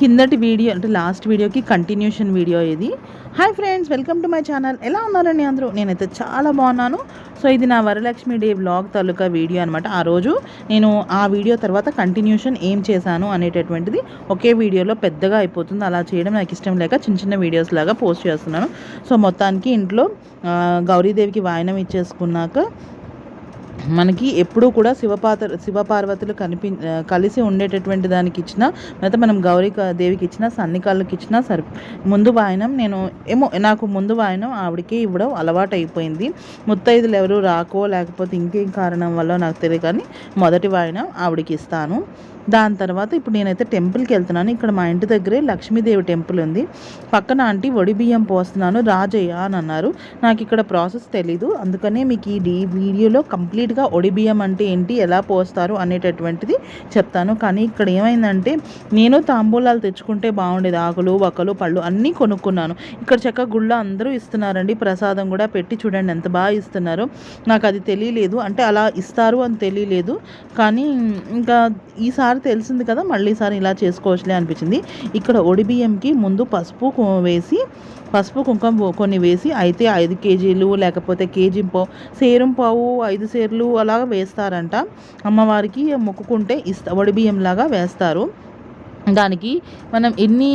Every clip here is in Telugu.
కిందటి వీడియో అంటే లాస్ట్ వీడియోకి కంటిన్యూషన్ వీడియో ఇది. Hi friends welcome to my channel ఎలా ఉన్నారండి అందరూ? నేనైతే చాలా బాగున్నాను. సో ఇది నా వరలక్ష్మి డే బ్లాగ్ తాలూకా వీడియో అనమాట ఆ రోజు నేను ఆ వీడియో తర్వాత కంటిన్యూషన్ ఏం చేశాను అనేటటువంటిది ఒకే వీడియోలో పెద్దగా అయిపోతుంది. అలా చేయడం నాకు ఇష్టం లేక చిన్న చిన్న వీడియోస్ లాగా పోస్ట్ చేస్తున్నాను. సో మొత్తానికి ఇంట్లో గౌరీదేవికి వాయనం ఇచ్చేసుకున్నాక మనకి ఎప్పుడూ కూడా శివపాత శివపార్వతులు కనిపి కలిసి ఉండేటటువంటి దానికి ఇచ్చిన లేకపోతే మనం గౌరీ దేవికి ఇచ్చిన సన్నికాళ్ళకి ఇచ్చినా సరి ముందు వాయనం నేను ఏమో నాకు ముందు వాయనం ఆవిడకే ఇవ్వడం అలవాటు అయిపోయింది ముత్తైదులు ఎవరు రాకో లేకపోతే ఇంకేం కారణం వల్ల నాకు తెలియదు కానీ మొదటి వాయనం ఆవిడకి ఇస్తాను దాని తర్వాత ఇప్పుడు నేనైతే టెంపుల్కి వెళ్తున్నాను. ఇక్కడ మా ఇంటి దగ్గరే లక్ష్మీదేవి టెంపుల్ ఉంది. పక్కన ఆంటీ వడి బియ్యం పోస్తున్నాను. రాజయ్య అని అన్నారు. నాకు ఇక్కడ ప్రాసెస్ తెలీదు. అందుకనే మీకు ఈ డీ- వీడియోలో కంప్లీట్గా ఒడి బియ్యం అంటే ఏంటి ఎలా పోస్తారు అనేటటువంటిది చెప్తాను. కానీ ఇక్కడ ఏమైందంటే నేను తాంబూలాలు తెచ్చుకుంటే బాగుండేది. ఆకులు వక్కలు పళ్ళు అన్నీ కొనుక్కున్నాను. ఇక్కడ చక్క గుళ్ళ అందరూ ఇస్తున్నారండి. ప్రసాదం కూడా పెట్టి చూడండి ఎంత బాగా ఇస్తున్నారు. నాకు అది తెలియలేదు. అంటే అలా ఇస్తారు అని తెలియలేదు. కానీ ఇంకా ఈసారి తెలిసింది కదా మళ్ళీ సారి ఇలా చేసుకోవచ్చులే అనిపించింది. ఇక్కడ ఒడిబియ్యంకి ముందు పసుపు వేసి పసుపు కుంకుమ కొన్ని వేసి అయితే ఐదు కేజీలు లేకపోతే కేజీ పావు సేరం పావు ఐదు సేర్లు అలాగా వేస్తారంట. అమ్మవారికి మొక్కుకుంటే ఇస్తా ఒడి వేస్తారు. దానికి మనం ఎన్ని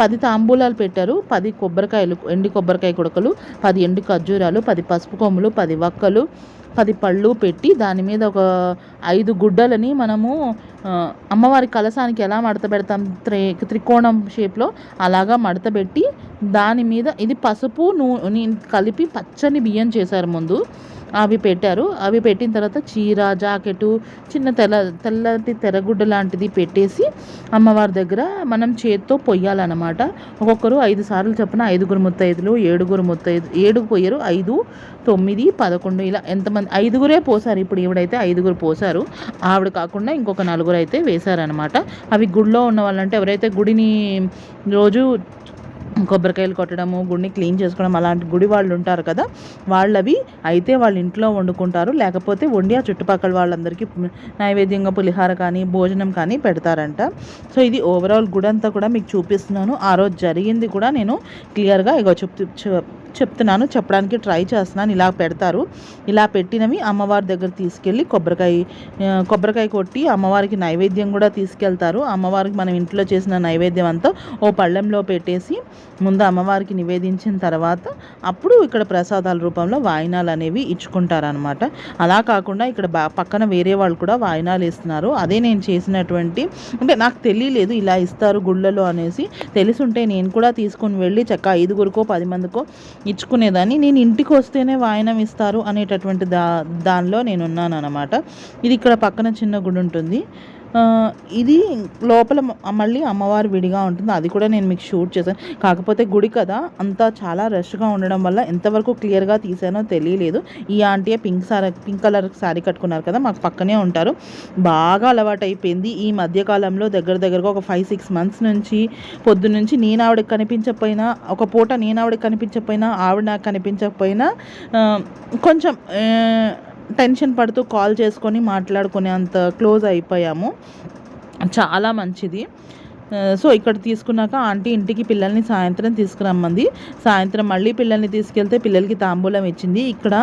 పది తాంబూలాలు పెట్టారు? పది కొబ్బరికాయలు ఎండి కొబ్బరికాయ కుడకలు పది ఎండు ఖర్జూరాలు పది పసుపు కొమ్ములు పది వక్కలు పది పళ్ళు పెట్టి దాని మీద ఒక ఐదు గుడ్డలని మనము అమ్మవారి కలసానికి ఎలా మడత పెడతాం? త్రి త్రికోణం షేప్లో అలాగా మడత పెట్టి దాని మీద ఇది పసుపు నూనె కలిపి పచ్చని బియ్యం చేశారు ముందు. అవి పెట్టారు. అవి పెట్టిన తర్వాత చీర జాకెటు చిన్న తెల్ల తెల్లటి తెరగుడ్డ లాంటిది పెట్టేసి అమ్మవారి దగ్గర మనం చేత్తో పొయ్యాలన్నమాట. ఒక్కొక్కరు ఐదు సార్లు చొప్పున ఐదుగురు ముత్తైదులు ఏడుగురు ముత్తైదు ఏడుగు పోయారు ఐదు తొమ్మిది పదకొండు ఇలా ఎంతమంది ఐదుగురే పోసారు. ఇప్పుడు ఈవిడైతే ఐదుగురు పోసారు. ఆవిడ కాకుండా ఇంకొక నలుగురు అయితే వేశారనమాట అవి గుడిలో ఉన్న వాళ్ళంటే ఎవరైతే గుడిని రోజు కొబ్బరికాయలు కొట్టడము గుడిని క్లీన్ చేసుకోవడం అలాంటి గుడి వాళ్ళు ఉంటారు కదా వాళ్ళవి అయితే వాళ్ళ ఇంట్లో వండుకుంటారు. లేకపోతే వండి ఆ చుట్టుపక్కల వాళ్ళందరికీ నైవేద్యంగా పులిహార కానీ భోజనం కానీ పెడతారంట. సో ఇది ఓవరాల్ గుడి అంతా కూడా మీకు చూపిస్తున్నాను. ఆ రోజు జరిగింది కూడా నేను క్లియర్గా ఇగో చెప్ చెప్తున్నాను చెప్పడానికి ట్రై చేస్తున్నాను. ఇలా పెడతారు. ఇలా పెట్టినవి అమ్మవారి దగ్గర తీసుకెళ్ళి కొబ్బరికాయ కొబ్బరికాయ కొట్టి అమ్మవారికి నైవేద్యం కూడా తీసుకెళ్తారు. అమ్మవారికి మనం ఇంట్లో చేసిన నైవేద్యం అంతా ఓ పళ్ళెంలో పెట్టేసి ముందు అమ్మవారికి నివేదించిన తర్వాత అప్పుడు ఇక్కడ ప్రసాదాల రూపంలో వాయినాలు అనేవి ఇచ్చుకుంటారనమాట అలా కాకుండా ఇక్కడ బా పక్కన వేరే వాళ్ళు కూడా వాయినాలు ఇస్తున్నారు అదే నేను చేసినటువంటి అంటే నాకు తెలియలేదు ఇలా ఇస్తారు గుళ్ళలో అనేసి. తెలిసుంటే నేను కూడా తీసుకొని వెళ్ళి చక్క ఐదుగురికో పది మందికో ఇచ్చుకునేదాన్ని. నేను ఇంటికి వస్తేనే వాయనం ఇస్తారు అనేటటువంటి దా దానిలో నేను ఉన్నాను అనమాట ఇది ఇక్కడ పక్కన చిన్న గుడి ఉంటుంది ఇది లోపల మళ్ళీ అమ్మవారి విడిగా ఉంటుంది. అది కూడా నేను మీకు షూట్ చేశాను. కాకపోతే గుడి కదా అంతా చాలా రష్గా ఉండడం వల్ల ఎంతవరకు క్లియర్గా తీసానో తెలియలేదు. ఈ aunty pink sari pink colour sari కట్టుకున్నారు కదా మాకు పక్కనే ఉంటారు. బాగా అలవాటు అయిపోయింది ఈ మధ్యకాలంలో దగ్గర దగ్గరగా ఒక ఫైవ్ సిక్స్ మంత్స్ నుంచి పొద్దు నుంచి నేను ఆవిడకి కనిపించకపోయినా ఒక పూట నేను ఆవిడకి కనిపించకపోయినా ఆవిడ నాకు కనిపించకపోయినా కొంచెం టెన్షన్ పడుతూ కాల్ చేసుకొని మాట్లాడుకునే అంత క్లోజ్ అయిపోయాము. చాలా మంచిది. సో ఇక్కడ తీసుకున్నాక ఆంటీ ఇంటికి పిల్లల్ని సాయంత్రం తీసుకురమ్మంది. సాయంత్రం మళ్ళీ పిల్లల్ని తీసుకెళ్తే పిల్లలకి తాంబూలం ఇచ్చింది. ఇక్కడ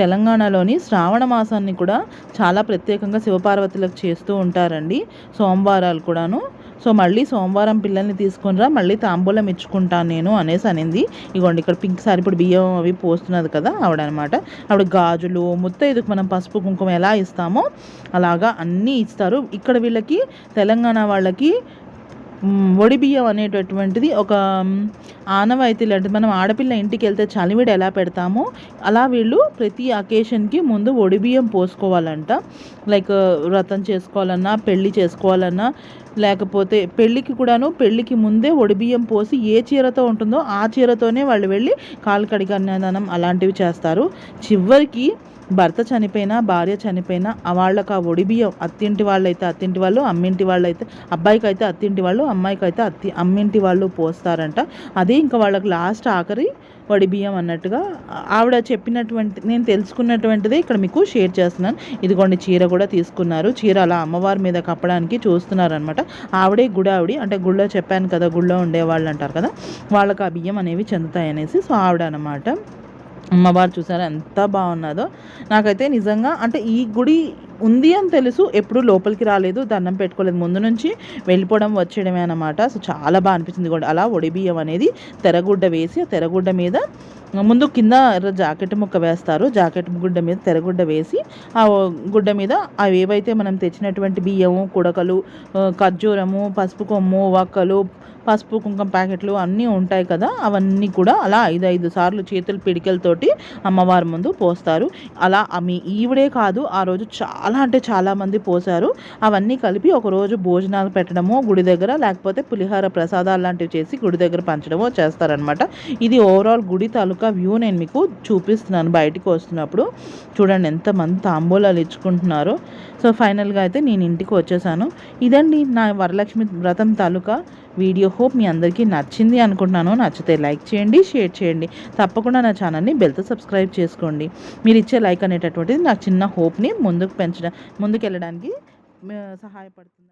తెలంగాణలోని శ్రావణ మాసాన్ని కూడా చాలా ప్రత్యేకంగా శివపార్వతులకు చేస్తూ ఉంటారండి. సోమవారాలు కూడాను. సో మళ్ళీ సోమవారం పిల్లల్ని తీసుకుని రా మళ్ళీ తాంబూలం ఇచ్చుకుంటాను నేను అనేసి అనింది. ఇగోండి ఇక్కడ పింక్ సారీ ఇప్పుడు బియ్యం అవి పోస్తున్నది కదా ఆవిడనమాట. ఆవిడ గాజులు ముత్తైదుకు మనం పసుపు కుంకుమ ఎలా ఇస్తామో అలాగా అన్నీ ఇస్తారు. ఇక్కడ వీళ్ళకి తెలంగాణ వాళ్ళకి బియ్యం అనేటటువంటిది ఒక ఆనవాయితీ లాంటిది. మనం ఆడపిల్ల ఇంటికి వెళ్తే చలివిడి ఎలా పెడతామో అలా వీళ్ళు ప్రతి అకేషన్కి ముందు ఒడి బియ్యం పోసుకోవాలంట. లైక్ వ్రతం చేసుకోవాలన్నా పెళ్ళి చేసుకోవాలన్నా లేకపోతే పెళ్ళికి కూడాను పెళ్ళికి ముందే ఒడిబియ్యం పోసి ఏ చీరతో ఉంటుందో ఆ చీరతోనే వాళ్ళు వెళ్ళి కాలు కడిగి అన్నదానం అలాంటివి చేస్తారు. చివరికి భర్త చనిపోయినా భార్య చనిపోయినా వాళ్ళకి ఆ ఒడిబియ్యం అత్తింటి వాళ్ళైతే అత్తింటి వాళ్ళు అమ్మింటి వాళ్ళైతే అబ్బాయికి అయితే అత్తింటి వాళ్ళు అమ్మాయికి అయితే అత్తి అమ్మింటి వాళ్ళు పోస్తారంట. అదే ఇంకా వాళ్ళకి లాస్ట్ ఆఖరి వడి బియ్యం అన్నట్టుగా ఆవిడ చెప్పినటువంటి నేను తెలుసుకున్నటువంటిదే ఇక్కడ మీకు షేర్ చేస్తున్నాను. ఇదిగోండి చీర కూడా తీసుకున్నారు. చీర అలా అమ్మవారి మీద కప్పడానికి చూస్తున్నారనమాట ఆవిడే గుడావిడి అంటే గుళ్ళో చెప్పాను కదా గుళ్ళో ఉండేవాళ్ళు అంటారు కదా వాళ్ళకి ఆ బియ్యం అనేవి చెందుతాయి అనేసి సో ఆవిడ అనమాట అమ్మవారు చూసారా ఎంత బాగున్నదో. నాకైతే నిజంగా అంటే ఈ గుడి ఉంది అని తెలుసు ఎప్పుడు లోపలికి రాలేదు దండం పెట్టుకోలేదు. ముందు నుంచి వెళ్ళిపోవడం వచ్చేయడమే అనమాట సో చాలా బాగా అనిపించింది కూడా. అలా ఒడి బియ్యం అనేది తెరగుడ్డ వేసి ఆ తెరగుడ్డ మీద ముందు కింద జాకెట్ ముక్క వేస్తారు. జాకెట్ గుడ్డ మీద తెరగుడ్డ వేసి ఆ గుడ్డ మీద అవి ఏవైతే మనం తెచ్చినటువంటి బియ్యము కుడకలు ఖర్జూరము పసుపు కొమ్ము వక్కలు పసుపు కుంకుమ ప్యాకెట్లు అన్నీ ఉంటాయి కదా అవన్నీ కూడా అలా ఐదు ఐదు సార్లు చేతులు పిడికెలతోటి అమ్మవారి ముందు పోస్తారు. అలా మీ ఈవిడే కాదు ఆ రోజు చాలా అంటే చాలామంది పోసారు అవన్నీ కలిపి ఒకరోజు భోజనాలు పెట్టడము గుడి దగ్గర లేకపోతే పులిహార ప్రసాదాలు లాంటివి చేసి గుడి దగ్గర పంచడమో చేస్తారనమాట ఇది ఓవరాల్ గుడి తాలూకా వ్యూ నేను మీకు చూపిస్తున్నాను బయటికి వస్తున్నప్పుడు. చూడండి ఎంతమంది తాంబూలాలు ఇచ్చుకుంటున్నారో. సో ఫైనల్గా అయితే నేను ఇంటికి వచ్చేసాను. ఇదండి నా వరలక్ష్మి వ్రతం తాలూకా వీడియో. హోప్ మీ అందరికీ నచ్చింది అనుకుంటున్నాను. నచ్చితే లైక్ చేయండి షేర్ చేయండి. తప్పకుండా నా ఛానల్ని బెల్తో సబ్స్క్రైబ్ చేసుకోండి. మీరు ఇచ్చే లైక్ అనేటటువంటిది నాకు చిన్న హోప్ని ముందుకు పెంచడం ముందుకు వెళ్ళడానికి సహాయపడుతుంది.